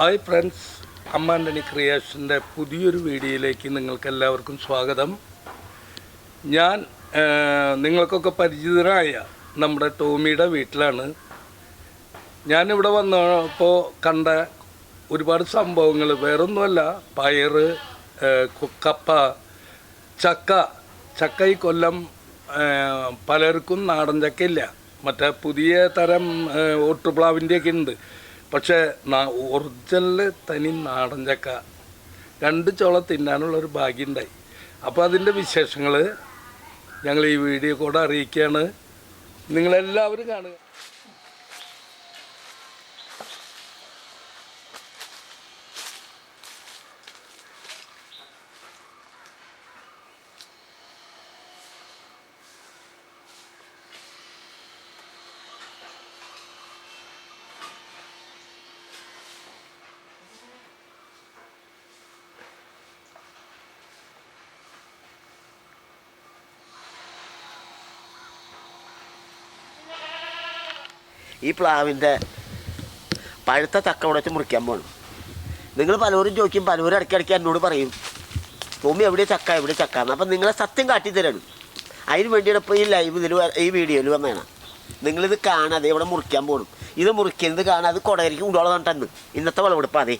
Hi friends അമ്മാന്റണി ക്രിയേഷന്റെ പുതിയൊരു വീഡിയോയിലേക്ക് നിങ്ങൾക്ക് എല്ലാവർക്കും സ്വാഗതം. ഞാൻ നിങ്ങൾക്കൊക്കെ പരിചിതരായ നമ്മുടെ ടോമിയുടെ വീട്ടിലാണ്. ഞാനിവിടെ വന്നപ്പോൾ കണ്ട ഒരുപാട് സംഭവങ്ങൾ വേറൊന്നുമല്ല പയർ കപ്പ ചക്ക ചക്ക ഈ കൊല്ലം പലർക്കും നാടൻ ചക്കയില്ല. മറ്റേ പുതിയ തരം ഓട്ടുപ്ലാവിന്റെയൊക്കെ ഉണ്ട്. പക്ഷേ ഒറിജിനൽ തനി നാടൻ ചക്ക. രണ്ട് ചോള തിന്നാനുള്ള ഒരു ഭാഗ്യമുണ്ടായി അപ്പോൾ അതിന്റെ വിശേഷങ്ങൾ ഞങ്ങൾ ഈ വീഡിയോ കൂടെ അറിയിക്കുകയാണ് നിങ്ങളെല്ലാവരും കാണുക. ഈ പ്ലാവിന്റെ പഴുത്ത ചക്ക വെച്ച് മുറിക്കാൻ പോകണം നിങ്ങൾ പലരും ചോദിക്കും പലരും ഇടയ്ക്കിടയ്ക്ക് എന്നോട് പറയും ഭൂമി എവിടെ ചക്ക എവിടെ ചക്ക? എന്ന്. അപ്പം നിങ്ങളെ സത്യം കാട്ടി തരണം. അതിന് വേണ്ടിയാണ് ഇപ്പോൾ ഈ ലൈവ് ഇതിൽ ഈ വീഡിയോയിൽ വന്നതാണ് നിങ്ങളിത് കാണാതെ ഇവിടെ മുറിക്കാൻ പോകണം ഇത് മുറിക്കുന്നത് കാണാതെ കുടകരിക്ക് ഉണ്ടോളം കണ്ടെന്ന് ഇന്നത്തെ വിളവെടുപ്പാതെ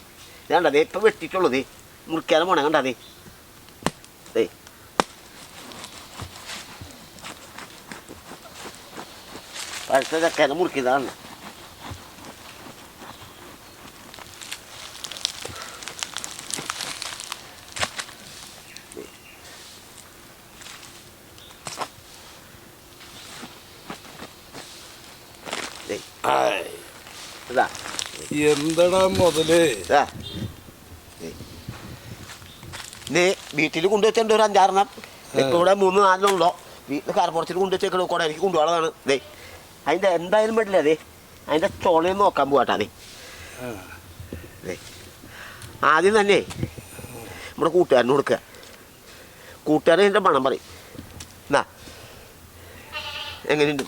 വേണ്ടതേ ഇപ്പം വെട്ടിയിട്ടുള്ളത് മുറിക്കാനും പോണേ കണ്ടതേ ദേ. പഴുത്ത ചക്കേനെ മുറിക്കുന്നതാണ് എന്തടാ മുതൽ? നീ വീട്ടിൽ കൊണ്ടുവച്ചിട്ടുണ്ട് ഒരു അഞ്ചാറെണ്ണം. ഇപ്പൊ ഇവിടെ മൂന്ന് നാലെണ്ണുള്ളോ വീട്ടിൽ കാർപ്പുറത്തിൽ കൊണ്ടുവച്ചേക്കണോ കൂടെ എനിക്ക് കൊണ്ടുപോകണതാണ് ദേ. അതിന്റെ എന്തായാലും പറ്റില്ല അതെ അതിന്റെ ചോളയും നോക്കാൻ പോകട്ടെ അതെ. ആദ്യം തന്നെ നമ്മുടെ കൂട്ടുകാരന് കൊടുക്കുക. കൂട്ടുകാരൻ എന്റെ പണം പറയും. എന്നാ എങ്ങനെയുണ്ട്.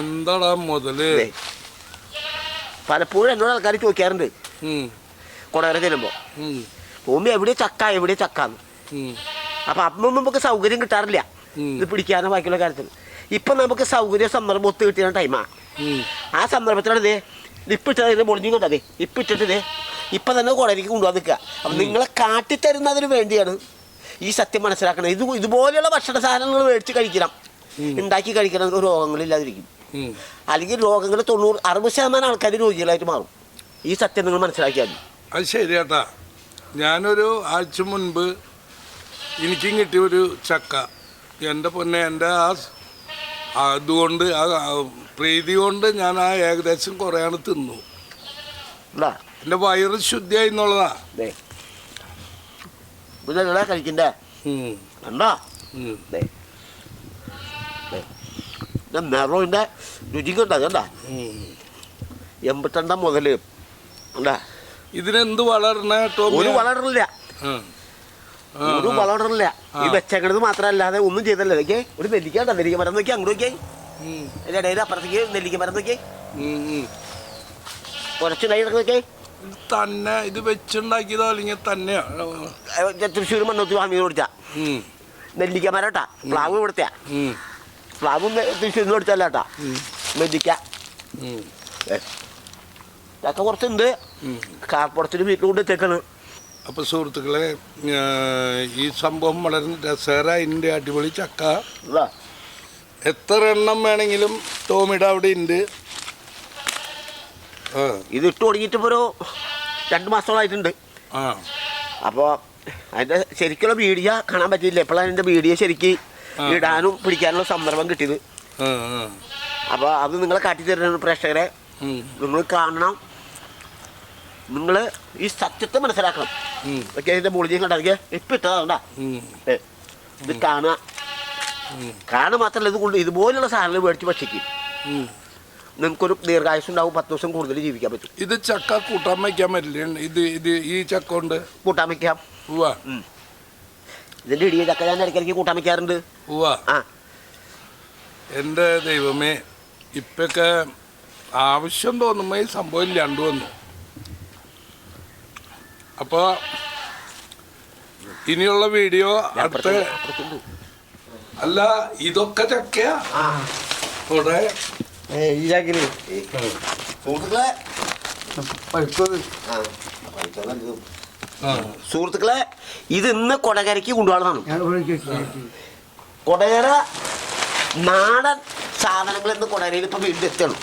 എന്താടാ മുതൽ? പലപ്പോഴും എന്നോട് ആൾക്കാർ ചോദിക്കാറുണ്ട്. കൊടകര ചെല്ലുമ്പോൾ. ഭൂമി എവിടെ ചക്ക? എവിടെ ചക്കാന്ന്. അപ്പം അന്നൊന്നും നമുക്ക് സൗകര്യം കിട്ടാറില്ല. ഇത് പിടിക്കാനോ ബാക്കിയുള്ള കാര്യത്തിൽ. ഇപ്പം നമുക്ക് സൗകര്യ സന്ദർഭം ഒത്തു കിട്ടിയ ടൈമാണ് ഉം. ആ സന്ദർഭത്തിലാണ് ഇതേ ഇപ്പിട്ടത് മുടിഞ്ഞു കൊണ്ടതേ ഇപ്പിട്ടിട്ട് ഇതേ ഇപ്പം തന്നെ കുടലേക്ക് കൊണ്ടുപോകാൻ നിൽക്കുക. അപ്പം നിങ്ങളെ കാട്ടിത്തരുന്നതിന് വേണ്ടിയാണ് ഈ സത്യം മനസ്സിലാക്കണം ഇത് ഇതുപോലെയുള്ള ഭക്ഷണ സാധനങ്ങൾ മേടിച്ച് കഴിക്കണം. ഉണ്ടാക്കി കഴിക്കണം. രോഗങ്ങളില്ലാതിരിക്കും. അല്ലെങ്കിൽ രോഗങ്ങൾ തൊണ്ണൂറ് അറുപത് ശതമാനം ആൾക്കാർ രോഗികളായിട്ട് മാറും. ഈ സത്യം നിങ്ങൾ മനസ്സിലാക്കിയാൽ അത് കേട്ടാ ഞാനൊരു ആഴ്ച മുൻപ് എനിക്കും കിട്ടിയ ഒരു ചക്ക. എന്റെ പൊന്നെ എന്റെ ആ അതുകൊണ്ട് ആ പ്രീതി കൊണ്ട് ഞാൻ ആ ഏകദേശം കുറേയാണ് തിന്നു. എന്റെ വയറ് ശുദ്ധിയായി എന്നുള്ളതാ. ദേ. ഇതെല്ലാം കഴിക്കണ്ടേ. കണ്ടോ? നിറവിന്റെ രുചി കണ്ട കണ്ട. എൺപത്തിരണ്ടാം മുതൽ കണ്ട? ഇതിനെന്ത് വളരണ ടോമി ഒരു. ആ, ഒരു വളം വളരില്ല ഈ. വെച്ചേക്കണത് മാത്രമല്ലാതെ ഒന്നും ചെയ്തല്ലേ? ഇതൊക്കെ ഒരു നെല്ലിക്കണ്ട നെല്ലിക്ക മരം നോക്കി അങ്ങോട്ട് നോക്കിയേ. അതിന്റെ ഇടയിൽ അപ്പുറത്തേക്ക് നെല്ലിക്ക മരം ഉം. കുറച്ചുണ്ടായി നോക്കിയേ. ഇത് തന്നെ ഇത് വെച്ചുണ്ടാക്കിയതോ അല്ലെങ്കിൽ തന്നെയാ. തൃശ്ശൂർ മണ്ണൂത്തി വാങ്ങി കൊടുത്ത. നെല്ലിക്ക മരം കേട്ടാ പ്ലാവ് കൊടുത്ത. പ്ലാവും തൃശ്ശൂരിൽ നിന്ന് കൊടുത്തല്ല കേട്ടാ ഉം. നെല്ലിക്ക. ഏ. കുറച്ചുണ്ട്. കാർപ്പുറത്തിന് വീട്ടിൽ കൊണ്ട് എത്തേക്കാണ് അപ്പോൾ സുഹൃത്തുക്കളെ ഈ സംഭവം വളരെ രസകര. ഇതിന്റെ അടിപൊളി ചക്ക. എത്ര എണ്ണം വേണമെങ്കിലും ടോമിയുടെ അവിടെ ഉണ്ട്. ഇത് ഇട്ട് തുടങ്ങിയിട്ട് ഒരു രണ്ട് മാസങ്ങളായിട്ടുണ്ട് ആ. അപ്പോൾ അതിന്റെ ശരിക്കുള്ള വീഡിയോ കാണാൻ പറ്റിയില്ല. എപ്പോഴാണ് എന്റെ വീഡിയോ ശരിക്ക്. ഇടാനും പിടിക്കാനുള്ള സന്ദർഭം കിട്ടിയത്. അപ്പോൾ അത് നിങ്ങളെ കാട്ടിത്തരുന്ന പ്രേക്ഷകരെ. നിങ്ങൾ കാണണം. നിങ്ങൾ ഈ സത്യത്തെ മനസ്സിലാക്കണം. മുളിഞ്ഞും ഇപ്പം ഇട്ടതാണ്ടാ ഇത് കാണുക. ഉം. കാണുക മാത്രമല്ല ഇത് കൊണ്ട് ഇതുപോലുള്ള സാധനങ്ങൾ മേടിച്ച് ഭക്ഷിക്കും. ഉം. നിങ്ങൾക്കൊരു ദീർഘായുസ് ഉണ്ടാവും പത്ത് ദിവസം കൂടുതൽ ജീവിക്കാൻ പറ്റും. ഇത് ചക്ക കൂട്ടാൻ വയ്ക്കാൻ പറ്റില്ല? ഇത് ഇത് ഈ ചക്ക കൊണ്ട് കൂട്ടാൻ വയ്ക്കാം. ഉവ്വ. ഇതിന്റെ ഇടിയ ചക്ക ഞാൻ ഇടയ്ക്കിടയ്ക്ക് കൂട്ടാൻ വയ്ക്കാറുണ്ട്. എന്റെ ദൈവമേ ഇപ്പൊക്കെ ആവശ്യം തോന്നുമ്പോൾ ഈ സംഭവം ഇല്ലാണ്ട് വന്നു. അപ്പോൾ ഇനിയുള്ള വീഡിയോ അടുത്ത അല്ല ഇതൊക്കെ ഇവിടെ സുഹൃത്തുക്കളെ. ഇത് ഇന്ന് കൊടകരയ്ക്ക് കൊണ്ടുപോകണം കൊടകര നാടൻ സാധനങ്ങൾ ഇന്ന് കൊടകരയിൽ ഇപ്പൊ വീണ്ടും എത്തണം.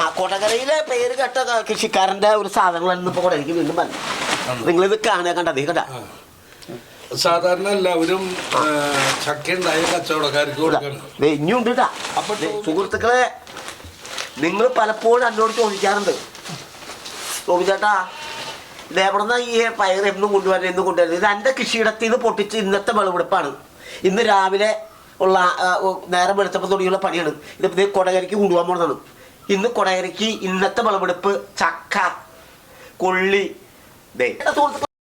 ആ കൊടകരയിലെ പേര് കേട്ട കൃഷിക്കാരന്റെ ഒരു സാധനങ്ങൾ ഇന്ന് ഇപ്പൊ കൊടകരയ്ക്ക് വീണ്ടും വന്നു ഇത് കാണുക കണ്ടത് കണ്ട. സാധാരണ എല്ലാവരും ചക്ക ഉണ്ടായ കച്ചവടക്കാർക്ക് ഇനിയുണ്ട് അപ്പൊ സുഹൃത്തുക്കളെ നിങ്ങൾ പലപ്പോഴും എന്നോട് ചോദിക്കാറുണ്ട്. ചേട്ടാ ഇത് എവിടുന്ന ഈ പയർ എന്നും കൊണ്ടുവരുന്നത് എന്നും കൊണ്ടുവരുന്നത്? ഇത് എന്റെ കൃഷിയിടത്തിൽ നിന്ന് പൊട്ടിച്ച് ഇന്നത്തെ വിളവെടുപ്പാണ് ഇന്ന് രാവിലെ ഉള്ള നേരം വെളുത്തപ്പം തുടങ്ങിയുള്ള പണിയാണ്. ഇത് ഇത് കൊടകരയ്ക്ക് കൊണ്ടുപോകാൻ പോകുന്നതാണ് ഇന്ന് കൊടകരയ്ക്ക് ഇന്നത്തെ വിളവെടുപ്പ് ചക്ക കൊള്ളി ദേ.